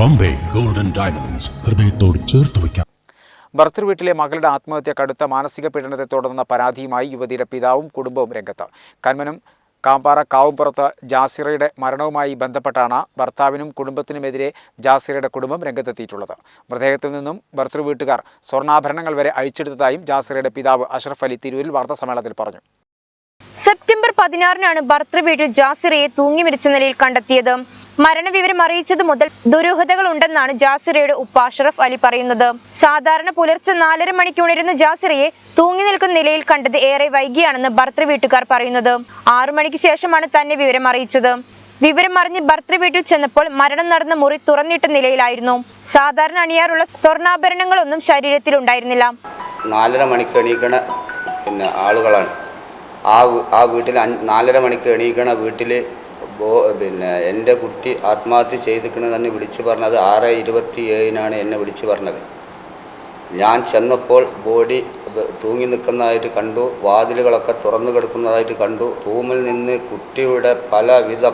Bombay golden diamonds ഹൃദയത്തോട് ചേർത്ത് വയ്ക്കാം. ഭർത്തൃ വീട്ടിലെ മകളുടെ ആത്മഹത്യ കടുത്ത മാനസിക പീഡനത്തെ തുടർന്ന പരാതിയുമായി യുവതിയുടെ പിതാവും കുടുംബവും രംഗത്ത്. കന്മനും കാമ്പാറ കാവുംപുറത്ത് ജാസിറയുടെ മരണവുമായി ബന്ധപ്പെട്ടാണ് ഭർത്താവിനും കുടുംബത്തിനുമെതിരെ ജാസിറയുടെ കുടുംബം രംഗത്തെത്തിയിട്ടുള്ളത്. മൃതദേഹത്തിൽ നിന്നും ഭർത്തൃ വീട്ടുകാർ സ്വർണാഭരണങ്ങൾ വരെ അഴിച്ചെടുത്തതായും ജാസിറയുടെ പിതാവ് അഷ്റഫ് അലി തിരൂരിൽ വാർത്താസമ്മേളനത്തിൽ പറഞ്ഞു. സെപ്റ്റംബർ പതിനാറിനാണ് ഭർത്തൃ വീട്ടിൽ ജാസിറയെ തൂങ്ങി മരിച്ച നിലയിൽ കണ്ടെത്തിയത്. മരണവിവരം അറിയിച്ചത് മുതൽ ദുരൂഹതകൾ ഉണ്ടെന്നാണ് ജാസിറയുടെ ഉപ്പ അഷറഫ് അലി പറയുന്നത്. സാധാരണ പുലർച്ചെ നാലര മണിക്ക് ഉണരുന്ന ജാസിറയെ തൂങ്ങി നിൽക്കുന്ന നിലയിൽ കണ്ടത് ഏറെ വൈകിയാണെന്ന് ഭർത്തൃ വീട്ടുകാർ പറയുന്നത്. ആറു മണിക്ക് ശേഷമാണ് തന്നെ വിവരം അറിയിച്ചത്. വിവരം അറിഞ്ഞ് ഭർത്തൃ വീട്ടിൽ ചെന്നപ്പോൾ മരണം നടന്ന മുറി തുറന്നിട്ട നിലയിലായിരുന്നു. സാധാരണ അണിയാറുള്ള സ്വർണാഭരണങ്ങളൊന്നും ശരീരത്തിൽ ഉണ്ടായിരുന്നില്ല. നാലര മണിക്ക് എണീക്കണ പിന്നെ ആളുകളാണ്. ആ ആ വീട്ടിൽ നാലര മണിക്ക് എണീക്കണ വീട്ടിൽ ബോ പിന്നെ എന്റെ കുട്ടി ആത്മഹത്യ ചെയ്തിരിക്കണമെന്ന് വിളിച്ചു പറഞ്ഞത് ആറ് ഇരുപത്തി ഏഴിനാണ് എന്നെ വിളിച്ചു പറഞ്ഞത്. ഞാൻ ചെന്നപ്പോൾ ബോഡി തൂങ്ങി നിൽക്കുന്നതായിട്ട് കണ്ടു വാതിലുകളൊക്കെ തുറന്നു കിടക്കുന്നതായിട്ട് കണ്ടു. റൂമിൽ നിന്ന് കുട്ടിയുടെ പലവിധ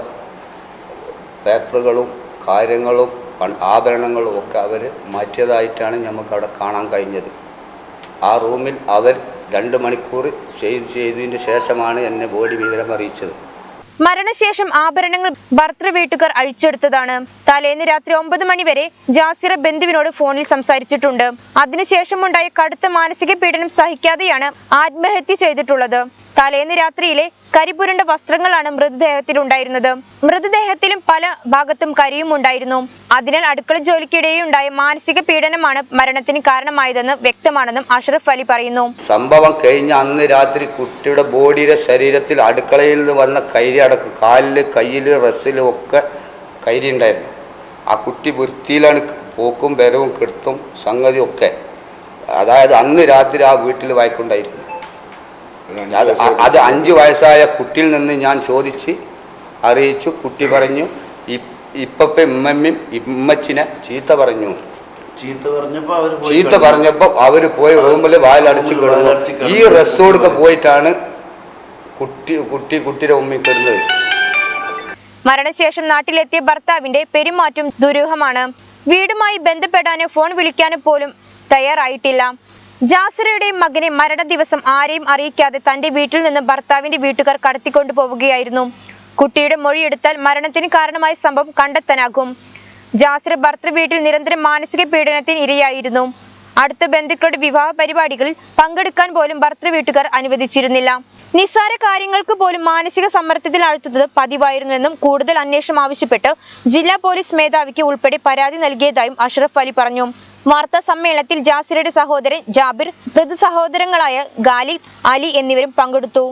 പേപ്പറുകളും കാര്യങ്ങളും ആഭരണങ്ങളും ഒക്കെ അവർ മാറ്റിയതായിട്ടാണ് നമുക്ക് അവിടെ കാണാൻ കഴിഞ്ഞത്. ആ റൂമിൽ അവർ രണ്ട് മണിക്കൂർ ചെയ്ത് ചെയ്തതിന് ശേഷമാണ് എന്നെ ബോഡി വിവരം അറിയിച്ചത് മരണശേഷം ആഭരണങ്ങൾ ഭർത്തൃ വീട്ടുകാർ അഴിച്ചെടുത്തതാണ്. തലേന്ന് രാത്രി ഒമ്പത് മണി വരെ ജാസിറ ബന്ധുവിനോട് ഫോണിൽ സംസാരിച്ചിട്ടുണ്ട്. അതിനുശേഷമുണ്ടായ കടുത്ത മാനസിക പീഡനം സഹിക്കാതെയാണ് ആത്മഹത്യ ചെയ്തിട്ടുള്ളത്. തലേന്ന് രാത്രിയിലെ കരിപുരണ്ട വസ്ത്രങ്ങളാണ് മൃതദേഹത്തിൽ ഉണ്ടായിരുന്നത് മൃതദേഹത്തിലും പല ഭാഗത്തും കരിയും ഉണ്ടായിരുന്നു അതിനാൽ അടുക്കള ജോലിക്കിടെയും ഉണ്ടായ മാനസിക പീഡനമാണ് മരണത്തിന് കാരണമായതെന്ന് വ്യക്തമാണെന്നും അഷ്റഫ് അലി പറയുന്നു. സംഭവം കഴിഞ്ഞ അന്ന് രാത്രി കുട്ടിയുടെ ബോഡിയുടെ ശരീരത്തിൽ അടുക്കളയിൽ നിന്ന് വന്ന കൈരി അടക്കം കാലിൽ കയ്യിൽ റസ്സിലും ഒക്കെ കൈരി ഉണ്ടായിരുന്നു. ആ കുട്ടി വൃത്തിയിലാണ് പോക്കും വരവും കെടുത്തും സംഗതി ഒക്കെ. അതായത് അന്ന് രാത്രി ആ വീട്ടിൽ വായിക്കൊണ്ടായിരുന്നു. അത് അഞ്ച് വയസ്സായ കുട്ടിയിൽ നിന്ന് ഞാൻ ചോദിച്ച് അറിയിച്ചു കുട്ടി പറഞ്ഞു ഇപ്പപ്പ ഇമ്മമ്മയും ഇമ്മച്ചിനെ ചീത്ത പറഞ്ഞു. ചീത്ത പറഞ്ഞപ്പോ അവർ പോയി റൂമിൽ വായിലടിച്ചു കിടന്നു. ഈ റെസ്റ്റോർക്ക് പോയിട്ടാണ് കുട്ടി കുട്ടി കുട്ടിയുടെ ഉമ്മി കിടന്നത്. മരണശേഷം നാട്ടിലെത്തിയ ഭർത്താവിന്റെ പെരുമാറ്റം ദുരൂഹമാണ്. വീടുമായി ബന്ധപ്പെടാനോ ഫോൺ വിളിക്കാനോ പോലും തയ്യാറായിട്ടില്ല. ജാസിറയുടെ മകനെ മരണ ദിവസം ആരെയും അറിയിക്കാതെ തന്റെ വീട്ടിൽ നിന്ന് ഭർത്താവിന്റെ വീട്ടുകാർ കടത്തിക്കൊണ്ടു പോവുകയായിരുന്നു കുട്ടിയുടെ മൊഴിയെടുത്താൽ മരണത്തിന് കാരണമായ സംഭവം കണ്ടെത്താനാകും. ജാസിർ ഭർത്തൃ വീട്ടിൽ നിരന്തരം മാനസിക പീഡനത്തിന് ഇരയായിരുന്നു. അടുത്ത ബന്ധുക്കളുടെ വിവാഹ പരിപാടികളിൽ പങ്കെടുക്കാൻ പോലും ഭർത്തൃ വീട്ടുകാർ അനുവദിച്ചിരുന്നില്ല. നിസ്സാര കാര്യങ്ങൾക്ക് പോലും മാനസിക സമ്മർദ്ദത്തിൽ അഴുത്തുന്നത് പതിവായിരുന്നുവെന്നും കൂടുതൽ അന്വേഷണം ആവശ്യപ്പെട്ട് ജില്ലാ പോലീസ് മേധാവിക്ക് ഉൾപ്പെടെ പരാതി നൽകിയതായും അഷ്റഫ് അലി പറഞ്ഞു. വാർത്താ സമ്മേളനത്തിൽ ജാസിറയുടെ സഹോദരൻ ജാബിർ മൃത സഹോദരങ്ങളായ ഗാലിദ് അലി എന്നിവരും പങ്കെടുത്തു.